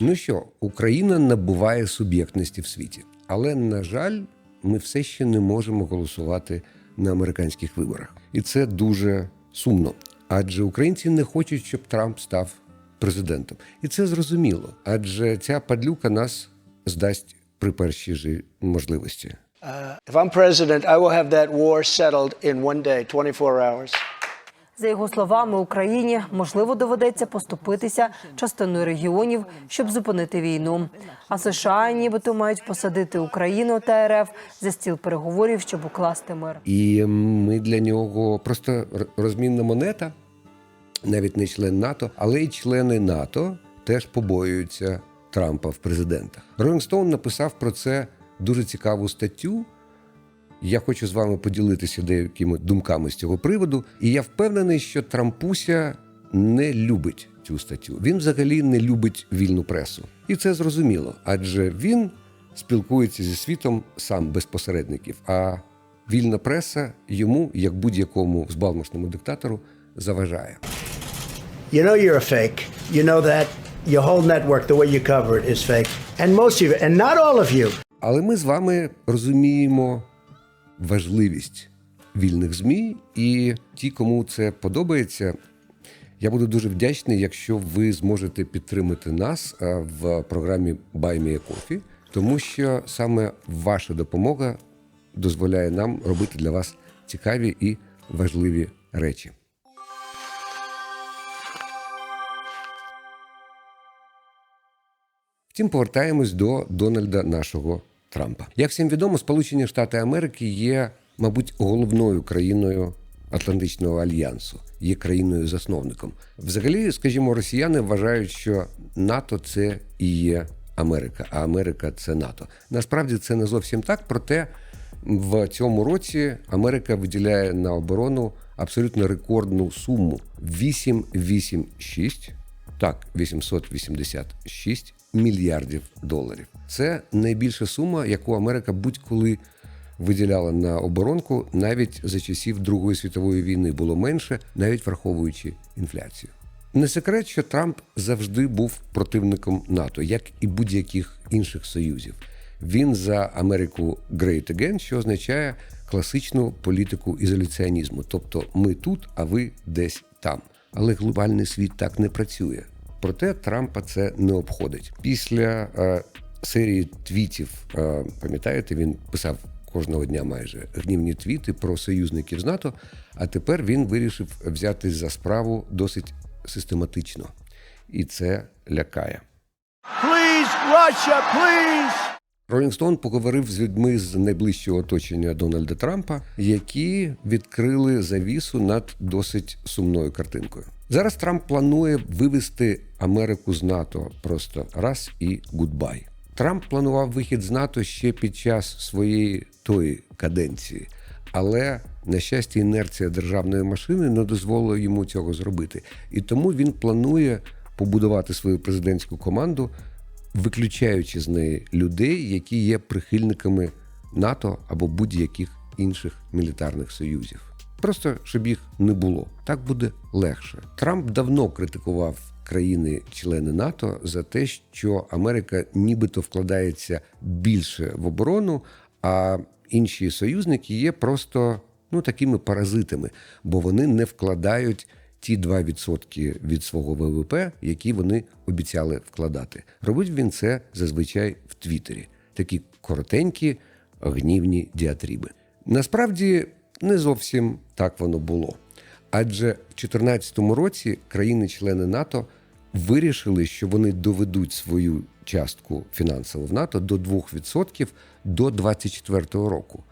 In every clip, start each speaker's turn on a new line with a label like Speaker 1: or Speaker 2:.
Speaker 1: Ну що, Україна набуває суб'єктності в світі, але на жаль, ми все ще не можемо голосувати на американських виборах, і це дуже сумно. Адже українці не хочуть, щоб Трамп став президентом, і це зрозуміло. Адже ця падлюка нас здасть при першій же можливості.
Speaker 2: If I'm president, I will have that war settled in one day, 24 hours.
Speaker 3: За його словами, Україні можливо доведеться поступитися частиною регіонів, щоб зупинити війну. А США нібито мають посадити Україну та РФ за стіл переговорів, щоб укласти мир.
Speaker 1: І ми для нього просто розмінна монета, навіть не член НАТО, але й члени НАТО теж побоюються Трампа в президентах. Stone написав про це дуже цікаву статтю. Я хочу з вами поділитися деякими думками з цього приводу. І я впевнений, що Трампуся не любить цю статтю. Він взагалі не любить вільну пресу. І це зрозуміло, адже він спілкується зі світом сам без посередників. А вільна преса йому, як будь-якому збалмошному диктатору, заважає.
Speaker 2: You know you're a fake. You know that. Your whole network, the way you cover it, is fake. And most of you, and not all of you,
Speaker 1: Але ми з вами розуміємо важливість вільних ЗМІ, і ті, кому це подобається, я буду дуже вдячний, якщо ви зможете підтримати нас в програмі Buy Me тому що саме ваша допомога дозволяє нам робити для вас цікаві і важливі речі. Втім, повертаємось до Дональда нашого Трампа. Як всім відомо, Сполучені Штати Америки є, мабуть, головною країною Атлантичного альянсу, є країною-засновником. Взагалі, скажімо, росіяни вважають, що НАТО це і є Америка, а Америка це НАТО. Насправді це не зовсім так, проте в цьому році Америка виділяє на оборону абсолютно рекордну суму 886 так, 886 мільярдів доларів. Це найбільша сума, яку Америка будь-коли виділяла на оборонку, навіть за часів Другої світової війни було менше, навіть враховуючи інфляцію. Не секрет, що Трамп завжди був противником НАТО, як і будь-яких інших союзів. Він за Америку Great Again, що означає класичну політику ізоляціонізму, тобто ми тут, а ви десь там. Але глобальний світ так не працює. Проте Трампа це не обходить. Після е, серії твітів, е, пам'ятаєте, він писав кожного дня майже гнівні твіти про союзників з НАТО. А тепер він вирішив взятись за справу досить систематично, і це лякає.
Speaker 2: please, Russia, please.
Speaker 1: Rolling поговорив з людьми з найближчого оточення Дональда Трампа, які відкрили завісу над досить сумною картинкою. Зараз Трамп планує вивести Америку з НАТО просто раз і гудбай. Трамп планував вихід з НАТО ще під час своєї тої каденції, але на щастя, інерція державної машини не дозволила йому цього зробити. І тому він планує побудувати свою президентську команду виключаючи з неї людей, які є прихильниками НАТО або будь-яких інших мілітарних союзів. Просто щоб їх не було, так буде легше. Трамп давно критикував країни-члени НАТО за те, що Америка нібито вкладається більше в оборону, а інші союзники є просто ну такими паразитами, бо вони не вкладають ті 2% від свого ВВП, які вони обіцяли вкладати. Робить він це зазвичай в Твіттері. Такі коротенькі, гнівні діатріби. Насправді не зовсім так воно було. Адже в 2014 році країни-члени НАТО вирішили, що вони доведуть свою частку фінансово в НАТО до 2% до 2024 року.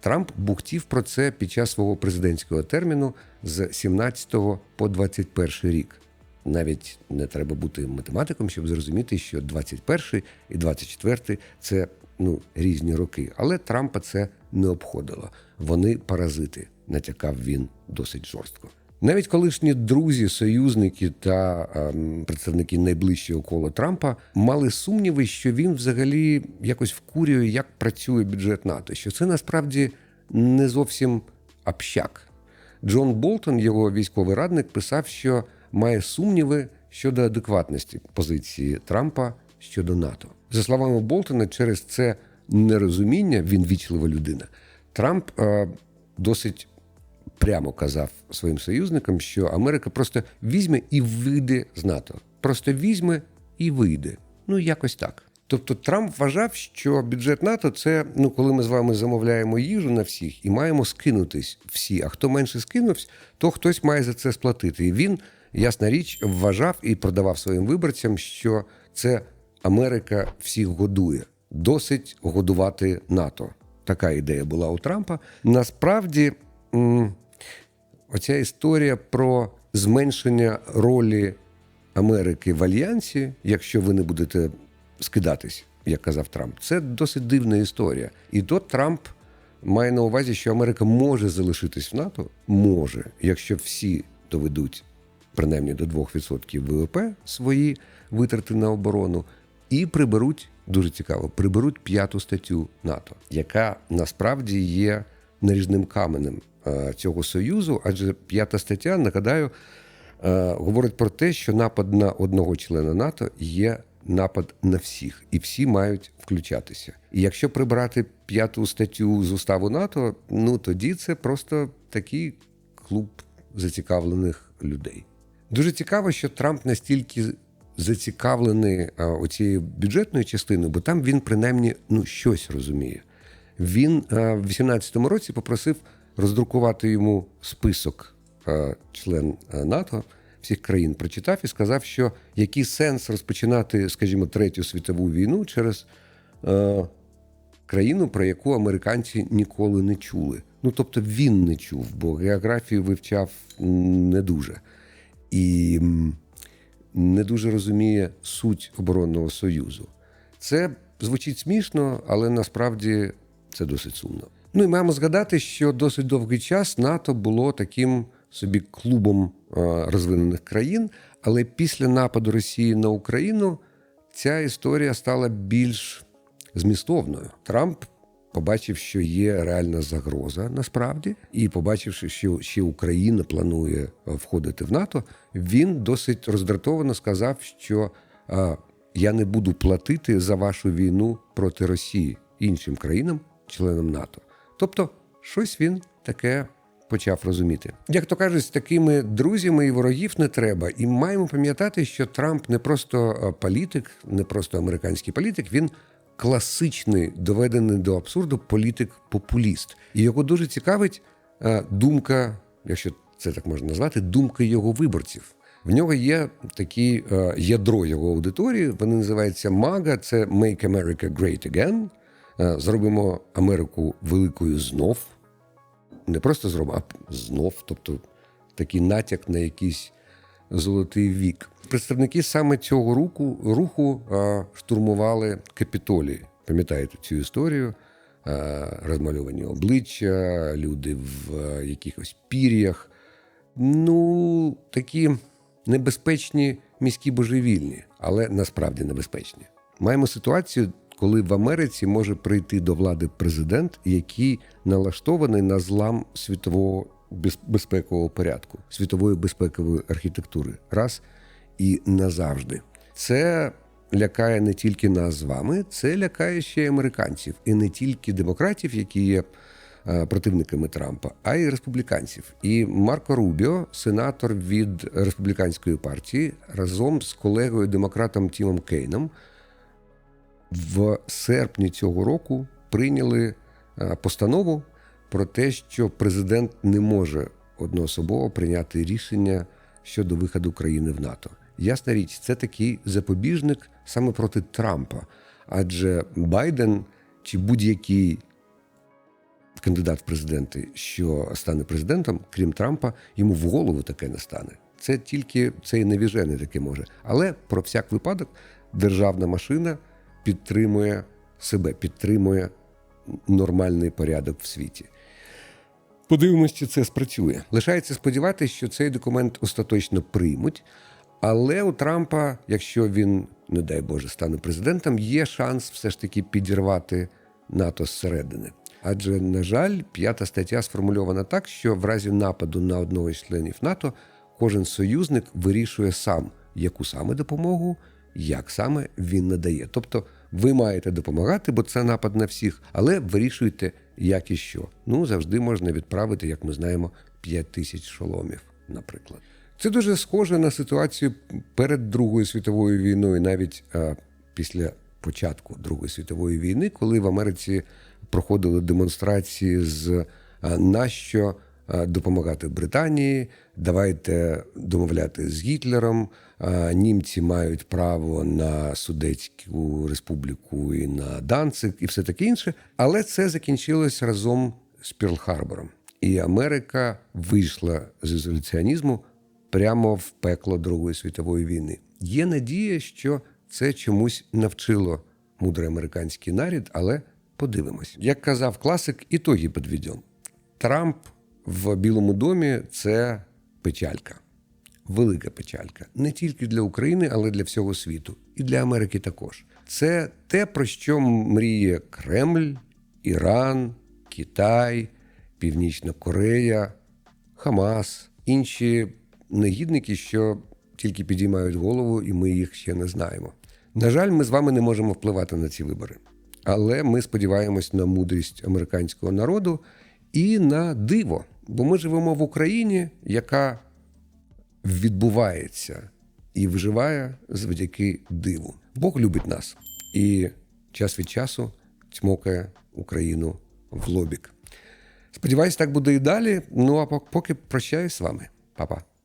Speaker 1: Трамп бухтів про це під час свого президентського терміну з 17 по 21 рік. Навіть не треба бути математиком, щоб зрозуміти, що 21 і 24 – це ну, різні роки. Але Трампа це не обходило. Вони паразити, натякав він досить жорстко. Навіть колишні друзі, союзники та ем, представники найближчого кола Трампа мали сумніви, що він взагалі якось вкурює, як працює бюджет НАТО, що це насправді не зовсім общак. Джон Болтон, його військовий радник, писав, що має сумніви, щодо адекватності позиції Трампа щодо НАТО. За словами Болтона, через це нерозуміння він вічлива людина. Трамп е, досить прямо казав своїм союзникам, що Америка просто візьме і вийде з НАТО. Просто візьме і вийде. Ну якось так. Тобто Трамп вважав, що бюджет НАТО це ну, коли ми з вами замовляємо їжу на всіх і маємо скинутись всі. А хто менше скинувся, то хтось має за це сплатити. І він, ясна річ, вважав і продавав своїм виборцям, що це Америка всіх годує. Досить годувати НАТО. Така ідея була у Трампа. Насправді, оця історія про зменшення ролі Америки в альянсі, якщо ви не будете скидатись, як казав Трамп, це досить дивна історія. І то Трамп має на увазі, що Америка може залишитись в НАТО, може, якщо всі доведуть принаймні до 2% ВВП свої витрати на оборону, і приберуть дуже цікаво, приберуть п'яту статтю НАТО, яка насправді є наріжним каменем цього союзу, адже п'ята стаття, нагадаю, е, говорить про те, що напад на одного члена НАТО є напад на всіх, і всі мають включатися. І якщо прибрати п'яту статтю з уставу НАТО, ну тоді це просто такий клуб зацікавлених людей. Дуже цікаво, що Трамп настільки зацікавлений оцією бюджетною частиною, бо там він принаймні ну щось розуміє. Він в 18-му році попросив роздрукувати йому список член НАТО всіх країн. Прочитав і сказав, що який сенс розпочинати, скажімо, третю світову війну через е, країну, про яку американці ніколи не чули. Ну тобто він не чув, бо географію вивчав не дуже і не дуже розуміє суть оборонного союзу. Це звучить смішно, але насправді це досить сумно. Ну і маємо згадати, що досить довгий час НАТО було таким собі клубом е, розвинених країн, але після нападу Росії на Україну ця історія стала більш змістовною. Трамп побачив, що є реальна загроза насправді, і побачивши, що ще Україна планує е, входити в НАТО, він досить роздратовано сказав, що е, я не буду платити за вашу війну проти Росії іншим країнам, членам НАТО. Тобто, щось він таке почав розуміти. Як то кажуть, з такими друзями і ворогів не треба. І маємо пам'ятати, що Трамп не просто е, політик, не просто американський політик, він класичний, доведений до абсурду політик-популіст. І його дуже цікавить е, думка, якщо це так можна назвати, думка його виборців. В нього є такі е, ядро його аудиторії. Вони називаються МАГА, це Make America Great Again. Е, Зробимо Америку великою знов. Не просто зробимо, а знов, тобто такий натяк на якийсь золотий вік. Представники саме цього руху, руху е, штурмували Капітолій. Пам'ятаєте цю історію? Е, Розмальовані обличчя, люди в е, якихось пір'ях. Ну, такі небезпечні міські божевільні, але насправді небезпечні. Маємо ситуацію, коли в Америці може прийти до влади президент, який налаштований на злам світового безпекового порядку, світової безпекової архітектури. Раз і назавжди. Це лякає не тільки нас з вами, це лякає ще й американців, і не тільки демократів, які є е, противниками Трампа, а й республіканців. І Марко Рубіо, сенатор від республіканської партії, разом з колегою демократом Тімом Кейном в серпні цього року прийняли е, постанову про те, що президент не може одноособово прийняти рішення щодо виходу країни в НАТО. Ясна річ, це такий запобіжник саме проти Трампа, адже Байден чи будь-який кандидат в президенти, що стане президентом, крім Трампа, йому в голову таке не стане. Це тільки цей невіжений таке може. Але про всяк випадок державна машина підтримує себе, підтримує нормальний порядок в світі. Подивимось, чи це спрацює. Лишається сподіватися, що цей документ остаточно приймуть. Але у Трампа, якщо він, не дай Боже, стане президентом, є шанс все ж таки підірвати НАТО зсередини. Адже, на жаль, п'ята стаття сформульована так, що в разі нападу на одного із членів НАТО кожен союзник вирішує сам, яку саме допомогу, як саме він надає. Тобто ви маєте допомагати, бо це напад на всіх, але вирішуйте, як і що. Ну завжди можна відправити, як ми знаємо, 5 тисяч шоломів, наприклад. Це дуже схоже на ситуацію перед Другою світовою війною, навіть е, після початку Другої світової війни, коли в Америці проходили демонстрації з е, нащо допомагати Британії, давайте домовляти з Гітлером. е, Німці мають право на Судетську республіку і на Данцик, і все таке інше. Але це закінчилось разом з Пірл-Харбором. І Америка вийшла з ізоляціонізму прямо в пекло Другої світової війни. Є надія, що це чомусь навчило мудрий американський нарід, але подивимось. Як казав класик, ітоги підведемо. Трамп в Білому домі це печалька, велика печалька не тільки для України, але для всього світу, і для Америки також. Це те, про що мріє Кремль, Іран, Китай, Північна Корея, Хамас, інші негідники, що тільки підіймають голову, і ми їх ще не знаємо. На жаль, ми з вами не можемо впливати на ці вибори. Але ми сподіваємось на мудрість американського народу і на диво. Бо ми живемо в Україні, яка відбувається і вживає завдяки диву. Бог любить нас і час від часу тьмокає Україну в лобік. Сподіваюсь, так буде і далі. Ну а поки прощаюсь з вами. Па-па.